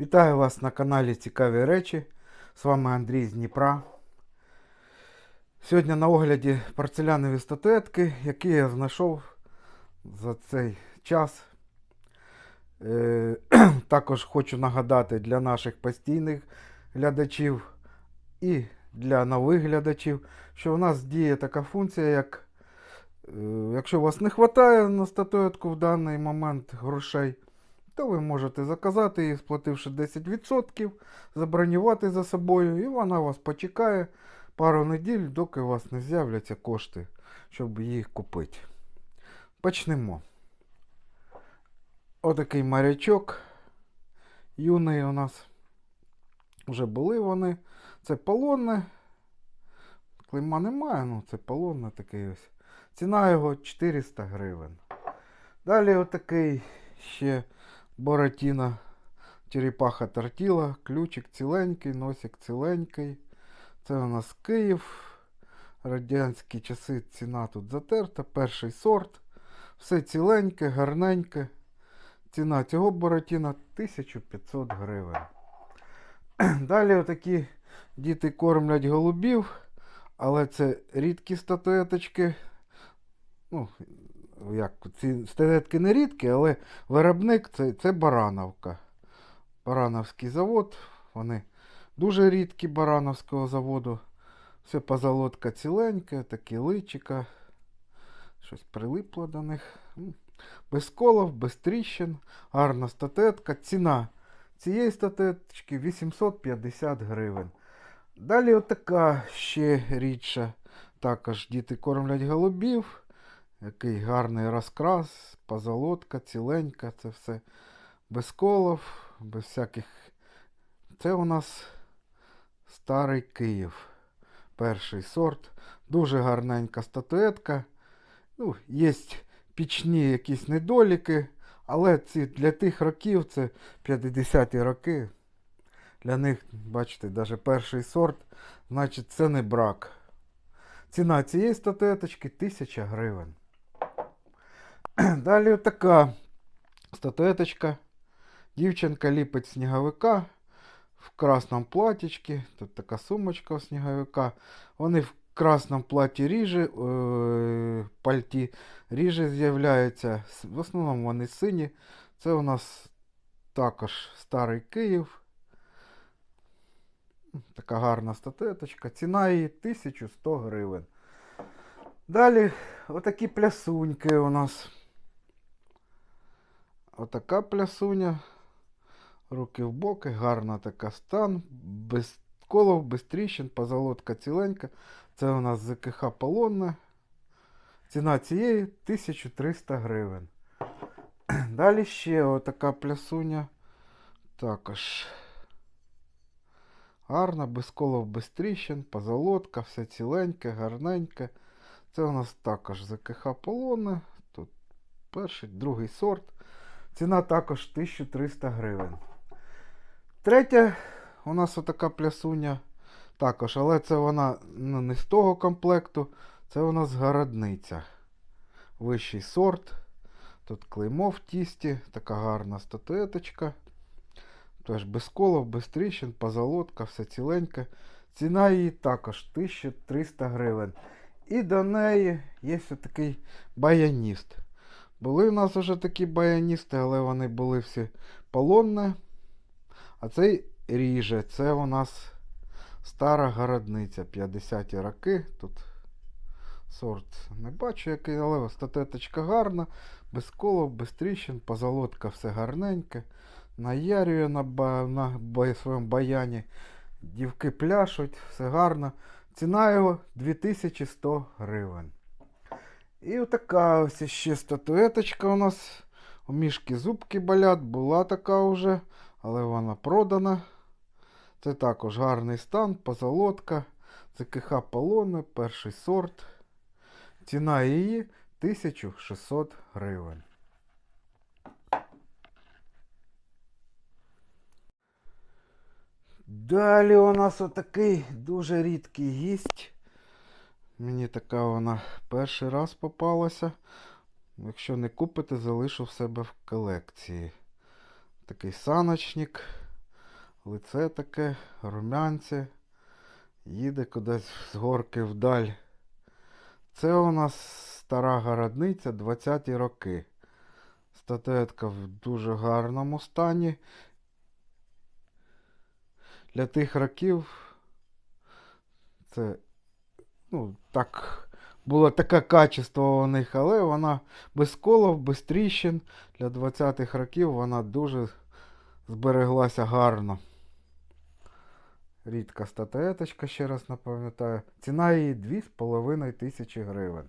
Вітаю вас на каналі Цікаві речі. З вами Андрій з Дніпра. Сьогодні на огляді порцелянові статуетки, які я знайшов за цей час. Е, також хочу нагадати для наших постійних глядачів і для нових глядачів, що у нас діє така функція, як е, якщо у вас не вистачає на статуетку в даний момент грошей, то ви можете заказати її, сплативши 10%, забронювати за собою, і вона вас почекає пару неділь, доки у вас не з'являться кошти, щоб її купити. Почнемо. Отакий морячок. Юний у нас. Вже були вони. Це полонне. Клейма немає, ну це полонне такий ось. Ціна його 400 гривень. Далі отакий ще Боратіна, черепаха тортіла, ключик ціленький, носик ціленький. Це у нас Київ. Радянські часи ціна тут затерта, перший сорт. Все ціленьке, гарненьке. Ціна цього Боратіна 1500 гривень. Далі отакі діти кормлять голубів, але це рідкі статуеточки. Ну, як, ці статуетки не рідкі, але виробник це, це Барановка. Барановський завод. Вони дуже рідкі Барановського заводу. Все позолотка ціленька, такі личика. Щось прилипло до них. Без колов, без тріщин. Гарна статуетка. Ціна цієї статуеточки 850 гривень. Далі отака ще рідша. Також діти кормлять голубів. Який гарний розкрас, позолотка, ціленька, це все без колов, без всяких. Це у нас старий Київ. Перший сорт. Дуже гарненька статуетка. Ну, Є пічні якісь недоліки, але ці, для тих років це 50-ті роки. Для них, бачите, навіть перший сорт, значить, це не брак. Ціна цієї статуеточки 1000 гривень. Далі така статуеточка. Дівчинка ліпить сніговика в красному платічці. Тут така сумочка у сніговика. Вони в красному платі ріжі, е, пальті ріжі з'являються. В основному вони сині. Це у нас також старий Київ. Така гарна статуеточка. Ціна її 1100 гривень. Далі отакі плясуньки у нас. Отака плясуня. Руки в боки, гарна така стан, без колов, без тріщин, позолотка ціленька. Це у нас ЗКХ полонна. Ціна цієї 1300 гривень. Далі ще отака плясуня. Також гарна, без колов, без тріщин, позолотка, все ціленьке, гарненьке. Це у нас також ЗКХ полонне. Тут перший, другий сорт. Ціна також 1300 гривень. Третя у нас отака плясуня. Також, але це вона ну, не з того комплекту. Це у нас городниця. Вищий сорт. Тут клеймо в тісті. Така гарна статуеточка. Тож без колов, без тріщин, позолотка, все ціленьке. Ціна її також 1300 гривень. І до неї є такий баяніст. Були в нас вже такі баяністи, але вони були всі полонне. А цей ріже, це у нас стара городниця 50-ті роки. Тут сорт не бачу який, але статеточка гарна, без колов, без тріщин, позолотка все гарненьке. Наярює на, ба, на ба, своєму баяні. Дівки пляшуть, все гарно. Ціна його 2100 гривень. І отака ось ще статуеточка у нас. У мішки зубки болять, була така вже, але вона продана. Це також гарний стан, позолотка. Це КХ полони, перший сорт. Ціна її 1600 гривень. Далі у нас отакий дуже рідкий гість. Мені така вона перший раз попалася. Якщо не купите, залишу в себе в колекції. Такий саночник. лице таке, румянці. Їде кудись з горки вдаль. Це у нас стара городниця 20-ті роки. Статуетка в дуже гарному стані. Для тих років це, ну, так, було таке качество у них, але вона без колов, без тріщин. Для 20-х років вона дуже збереглася гарно. Рідка статуеточка, ще раз напам'ятаю. Ціна її 2,5 тисячі гривень.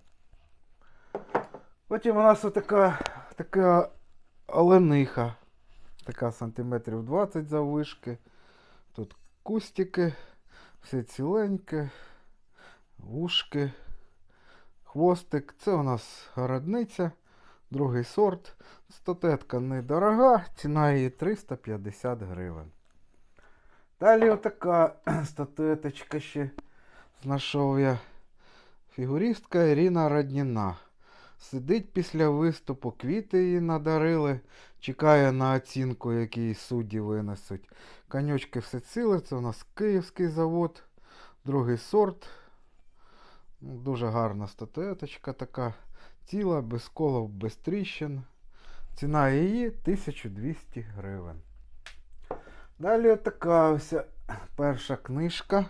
Потім у нас отака така олениха. Така сантиметрів 20 заввишки. Тут кустики, все ціленьке, вушки, хвостик. Це у нас городниця, другий сорт. Статуетка недорога, ціна її 350 гривень. Далі отака статуеточка ще знайшов я. Фігуристка Ірина Радніна. Сидить після виступу, квіти їй надарили, чекає на оцінку, який судді винесуть. Конючки все ціле, це у нас київський завод, другий сорт. Ну, Дуже гарна статуеточка така. Ціла, без колов, без тріщин. Ціна її 1200 гривень. Далі така ось перша книжка.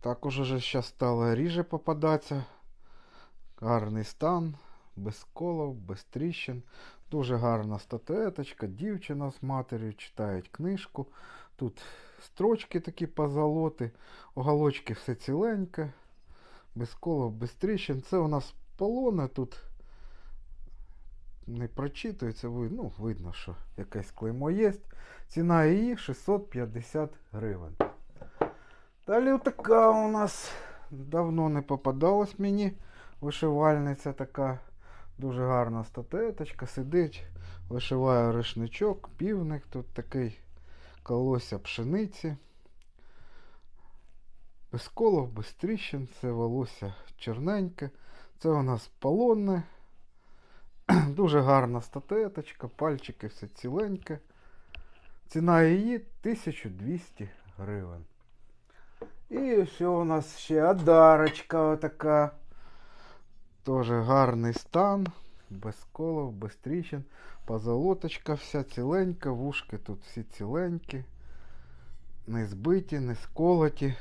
Також уже зараз стало ріже попадатися. Гарний стан, без колов, без тріщин. Дуже гарна статуеточка. Дівчина з матір'ю читають книжку. Тут строчки такі позолоти, оголочки все ціленьке, без колов, без тріщин. Це у нас полоне тут не прочитується, ну, видно, що якесь клеймо є. Ціна її 650 гривень. Далі така у нас давно не попадалась мені вишивальниця така. Дуже гарна статуеточка, сидить, вишиває рушничок, півник тут такий, колося пшениці. Без колов, без тріщин, це волосся чорненьке. Це у нас полонне. Дуже гарна статуеточка, пальчики все ціленьке. Ціна її 1200 гривень. І ще у нас ще одарочка така. Тоже гарний стан, без колов, без тріщин. Позолоточка вся ціленька, вушки тут всі ціленькі. Не збиті, не сколоті.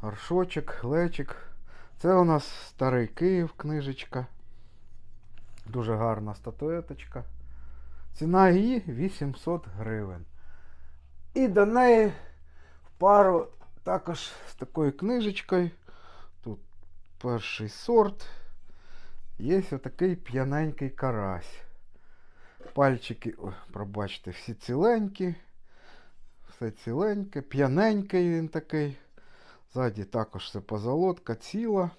Горшочок, глечик. Це у нас старий Київ книжечка. Дуже гарна статуеточка. Ціна її 800 гривень. І до неї в пару також з такою книжечкою. Тут перший сорт. Є отакий п'яненький карась. Пальчики, ой, пробачте, всі ціленькі. Все ціленьке, п'яненький він такий. Ззаді також все позолотка ціла.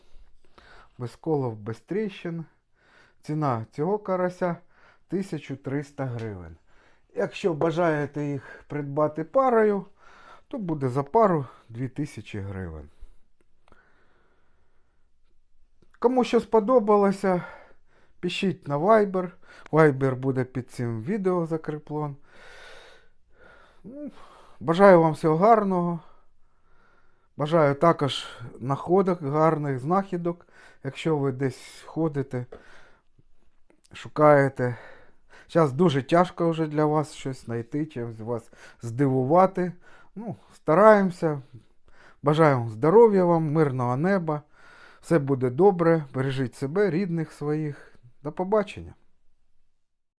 Без колов, без тріщин. Ціна цього карася 1300 гривень. Якщо бажаєте їх придбати парою, то буде за пару 2000 гривень. Кому що сподобалося, пишіть на Viber. Viber буде під цим відео закріплен. Ну, Бажаю вам всього гарного. Бажаю також находок, гарних знахідок, якщо ви десь ходите, шукаєте. Зараз дуже тяжко вже для вас щось знайти, чимось вас здивувати. Ну, стараємося. Бажаємо здоров'я вам, мирного неба. Все буде добре. Бережіть себе, рідних своїх. До побачення.